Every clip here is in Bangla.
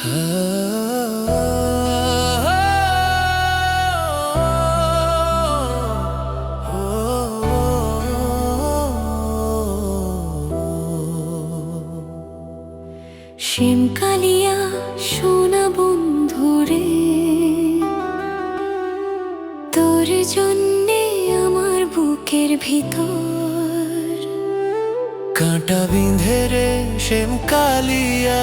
শ্যামকালিয়া সোনা বন্ধুরে তোর জন্যে আমার বুকের ভিতর কাঁটা বিঁধে রে শ্যামকালিয়া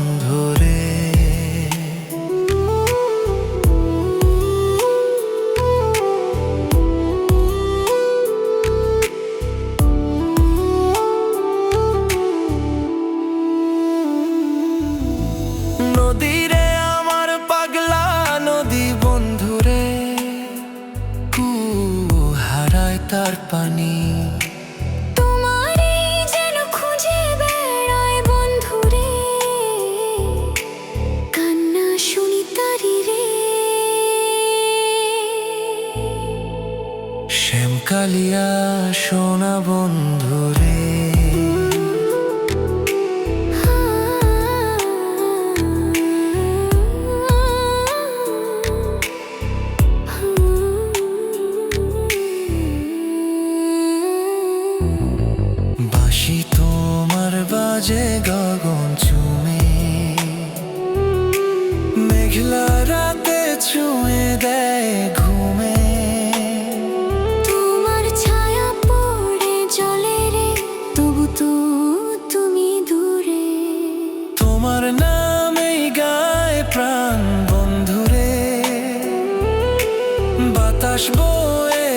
তারি তার শ্যাম কালিয়া সোনা বন্ধুরে। বাসি তোমার বাজে গগন চুমে। মেঘলা রাতে ছুঁয়ে দেয় ঘুমে। তোমার ছায়া পড়ে জলে রে তবু তো তুমি দূরে। তোমার নামেই গায় প্রাণ বন্ধুরে। বাতাস বয়ে